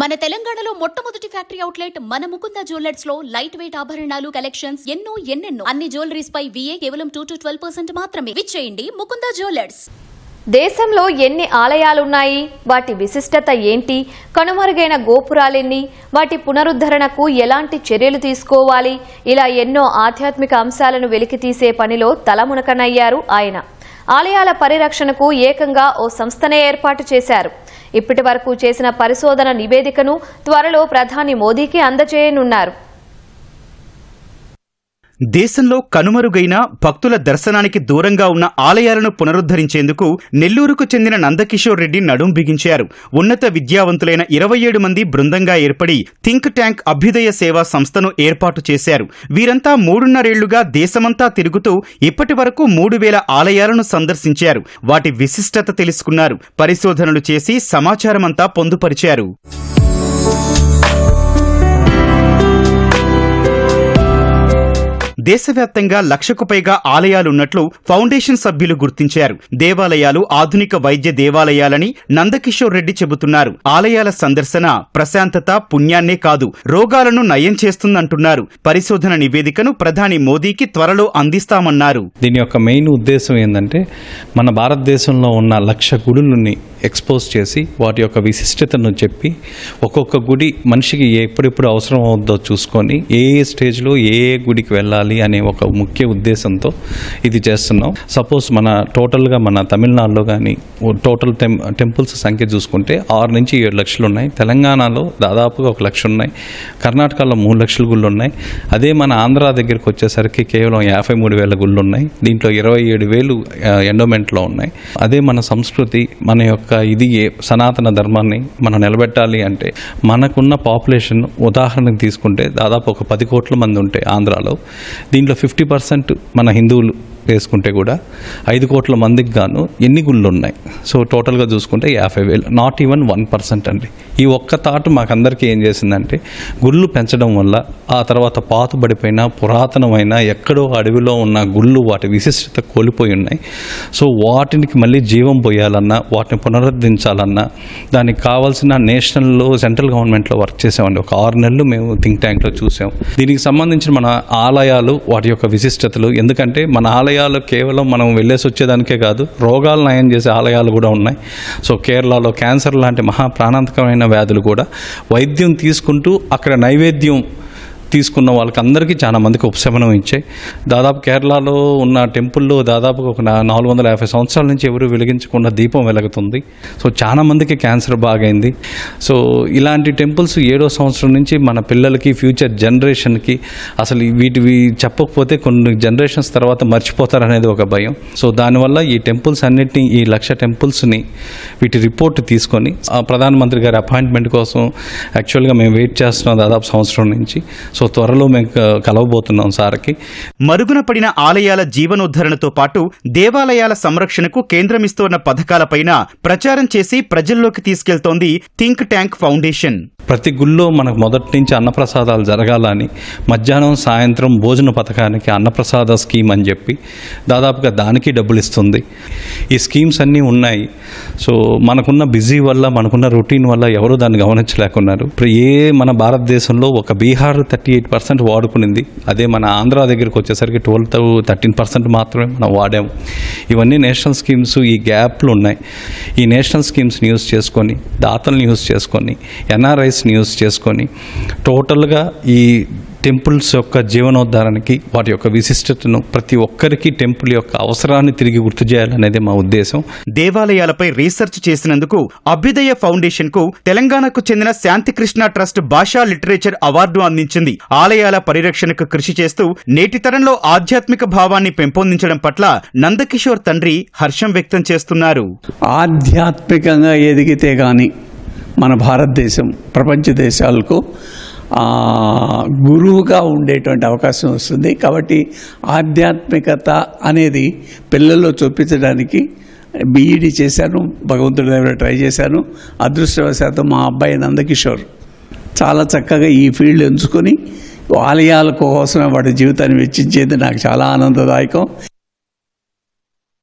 మన తెలంగాణలో మొట్టమొదటి ఫ్యాక్టరీ అవుట్లెట్ మన ముకుంద జ్యువెలర్స్లో లైట్ వెయిట్ ఆభరణాలు కలెక్షన్స్ ఎన్నో ఎన్నెన్నో. అన్ని జ్యువెలరీస్ పై విఏ కేవలం టూ టు ట్వెల్వ్ పర్సెంట్ మాత్రమే. విచ్చేయండి ముకుంద జ్యువెలర్స్. దేశంలో ఎన్ని ఆలయాలున్నాయి? వాటి విశిష్టత ఏంటి? కనుమరుగైన గోపురాలెన్ని? వాటి పునరుద్ధరణకు ఎలాంటి చర్యలు తీసుకోవాలి? ఇలా ఎన్నో ఆధ్యాత్మిక అంశాలను వెలికితీసే పనిలో తలమునకనయ్యారు ఆయన. ఆలయాల పరిరక్షణకు ఏకంగా ఓ సంస్థనే ఏర్పాటు చేశారు. ఇప్పటి వరకు చేసిన పరిశోధన నివేదికను త్వరలో ప్రధాని మోదీకి అందజేయనున్నారు. దేశంలో కనుమరుగైన భక్తుల దర్శనానికి దూరంగా ఉన్న ఆలయాలను పునరుద్ధరించేందుకు నెల్లూరుకు చెందిన నందకిషోర్ రెడ్డి నడుం బిగించారు. ఉన్నత విద్యావంతులైన ఇరవై ఏడు మంది బృందంగా ఏర్పడి థింక్ ట్యాంక్ అభ్యుదయ సేవా సంస్థను ఏర్పాటు చేశారు. వీరంతా మూడున్నరేళ్ళుగా దేశమంతా తిరుగుతూ ఇప్పటి వరకు మూడు వేల ఆలయాలను సందర్శించారు. వాటి విశిష్టత తెలుసుకున్నారు. పరిశోధనలు చేసి సమాచారమంతా పొందుపరిచారు. దేశవ్యాప్తంగా లక్షకు పైగా ఆలయాలున్నట్లు ఫౌండేషన్ సభ్యులు గుర్తించారు. దేవాలయాలు ఆధునిక వైద్య దేవాలయాలని నందకిషోర్ రెడ్డి చెబుతున్నారు. ఆలయాల సందర్శన ప్రశాంతత పుణ్యాన్నే కాదు రోగాలను నయం చేస్తుందంటున్నారు. పరిశోధన నివేదికను ప్రధాని మోదీకి త్వరలో అందిస్తామన్నారు. దీని యొక్క మెయిన్ ఉద్దేశం ఏంటంటే మన భారతదేశంలో ఉన్న లక్ష గుడులని ఎక్స్పోజ్ చేసి వాటి యొక్క విశిష్టతను చెప్పి ఒక్కొక్క గుడి మనిషికి ఎప్పుడెప్పుడు అవసరం అవుద్దో చూసుకొని ఏ ఏ స్టేజ్లో ఏ ఏ గుడికి వెళ్ళాలి అనే ఒక ముఖ్య ఉద్దేశంతో ఇది చేస్తున్నాం. సపోజ్ మన టోటల్గా మన తమిళనాడులో కానీ టోటల్ టెం టెంపుల్స్ సంఖ్య చూసుకుంటే ఆరు నుంచి ఏడు లక్షలు ఉన్నాయి. తెలంగాణలో దాదాపుగా ఒక లక్ష ఉన్నాయి. కర్ణాటకలో మూడు లక్షల గుళ్ళు ఉన్నాయి. అదే మన ఆంధ్ర దగ్గరికి వచ్చేసరికి కేవలం యాభై మూడు వేల గుళ్ళు ఉన్నాయి. దీంట్లో ఇరవై ఏడు వేలు ఎండోమెంట్లో ఉన్నాయి. అదే మన సంస్కృతి మన యొక్క ఇది ఏ- సనాతన ధర్మాన్ని మనం నిలబెట్టాలి అంటే మనకున్న పాపులేషన్ ఉదాహరణకు తీసుకుంటే దాదాపు ఒక పది కోట్ల మంది ఉంటాయి ఆంధ్రాలో. దీంట్లో ఫిఫ్టీ పర్సెంట్ మన హిందువులు వేసుకుంటే కూడా ఐదు కోట్ల మందికి గాను ఎన్ని గుళ్ళు ఉన్నాయి సో టోటల్గా చూసుకుంటే యాభై వేలు. నాట్ ఈవెన్ వన్ పర్సెంట్ అండి. ఈ ఒక్క థాట్ మాకందరికీ ఏం చేసిందంటే గుళ్ళు పెంచడం వల్ల ఆ తర్వాత పాతుబడిపోయిన పురాతనమైన ఎక్కడో అడవిలో ఉన్న గుళ్ళు వాటి విశిష్టత కోల్పోయి ఉన్నాయి. సో వాటికి మళ్ళీ జీవం పోయాలన్నా వాటిని పునరుద్ధరించాలన్నా దానికి కావాల్సిన నేషనల్లో సెంట్రల్ గవర్నమెంట్లో వర్క్ చేసామండి. ఒక ఆరు నెలలు మేము థింక్ ట్యాంక్లో చూసాం. దీనికి సంబంధించిన మన ఆలయాలు వాటి యొక్క విశిష్టతలు ఎందుకంటే మన ఆలయాలు కేవలం మనం వెళ్ళేసి వచ్చేదానికే కాదు రోగాలు నయం చేసే ఆలయాలు కూడా ఉన్నాయి. సో కేరళలో క్యాన్సర్ లాంటి మహా ప్రాణాంతకమైన వ్యాధులు కూడా వైద్యం తీసుకుంటూ అక్కడ నైవేద్యం తీసుకున్న వాళ్ళకి అందరికీ చాలా మందికి ఉపశమనం ఇచ్చాయి దాదాపు కేరళలో ఉన్న టెంపుల్లో దాదాపుగా ఒక నాలుగు వందల యాభై సంవత్సరాల నుంచి ఎవరు వెలిగించకుండా దీపం వెలుగుతుంది. సో చాలా మందికి క్యాన్సర్ బాగైంది. సో ఇలాంటి టెంపుల్స్ ఏడో సంవత్సరం నుంచి మన పిల్లలకి ఫ్యూచర్ జనరేషన్కి అసలు వీటివి చెప్పకపోతే కొన్ని జనరేషన్స్ తర్వాత మర్చిపోతారనేది ఒక భయం. సో దానివల్ల ఈ టెంపుల్స్ అన్నిటిని ఈ లక్ష టెంపుల్స్ని వీటి రిపోర్ట్ తీసుకొని ఆ ప్రధానమంత్రి గారి అపాయింట్మెంట్ కోసం యాక్చువల్గా మేము వెయిట్ చేస్తున్నాం దాదాపు సంవత్సరం నుంచి. సో త్వరలో మేము కలవబోతున్నాం సార్కి. మరుగున పడిన ఆలయాల జీవనోద్ధరణతో పాటు దేవాలయాల సంరక్షణకు కేంద్రమిస్తోన్న పథకాలపైన ప్రచారం చేసి ప్రజల్లోకి తీసుకెళ్తోంది థింక్ ట్యాంక్ ఫౌండేషన్. ప్రతి గుళ్ళో మనకు మొదటి నుంచి అన్నప్రసాదాలు జరగాలని మధ్యాహ్నం సాయంత్రం భోజన పథకానికి అన్నప్రసాద స్కీమ్ అని చెప్పి దాదాపుగా దానికి డబ్బులు ఇస్తుంది. ఈ స్కీమ్స్ అన్నీ ఉన్నాయి. సో మనకున్న బిజీ వల్ల మనకున్న రొటీన్ వల్ల ఎవరు దాన్ని గమనించలేకున్నారు. ఇప్పుడు ఏ మన భారతదేశంలో ఒక బీహార్ థర్టీ ఎయిట్ పర్సెంట్ వాడుకునింది అదే మన ఆంధ్ర దగ్గరికి వచ్చేసరికి ట్వెల్వ్ థర్టీన్ పర్సెంట్ మాత్రమే మనం వాడాము. ఇవన్నీ నేషనల్ స్కీమ్స్ ఈ గ్యాప్లు ఉన్నాయి. ఈ నేషనల్ స్కీమ్స్ని యూస్ చేసుకొని దాతలను యూస్ చేసుకొని ఎన్ఆర్ఐస్ ఎన్ఆర్ఐస్ని యూస్ చేసుకొని టోటల్గా ఈ టెంపుల్స్ యొక్క జీవనోద్ధారానికి వాటి యొక్క విశిష్టతను ప్రతి ఒక్కరికి టెంపుల్ యొక్క అవసరాన్ని తిరిగి గుర్తు చేయాలనేది మా ఉద్దేశం. దేవాలయాలపై రీసెర్చ్ చేసినందుకు అభ్యుదయ ఫౌండేషన్కు తెలంగాణకు చెందిన Shantikrishna trust Bhasha literature award అందించింది. ఆలయాల పరిరక్షణకు కృషి చేస్తూ నేటి తరంలో ఆధ్యాత్మిక భావాన్ని పెంపొందించడం పట్ల నందకిషోర్ తండ్రి హర్షం వ్యక్తం చేస్తున్నారు. ఆధ్యాత్మికంగా ఎదిగితే కానీ మన భారతదేశం ప్రపంచ దేశాలకు గురువుగా ఉండేటువంటి అవకాశం వస్తుంది. కాబట్టి ఆధ్యాత్మికత అనేది పిల్లల్లో చూపించడానికి బీఈడి చేశాను భగవంతుడి దగ్గర ట్రై చేశాను. అదృష్టవశాత్తు మా అబ్బాయి నందకిషోర్ చాలా చక్కగా ఈ ఫీల్డ్ ఎంచుకొని ఆలయాల కోసమే వాడి జీవితాన్ని వెచ్చించేది నాకు చాలా ఆనందదాయకం.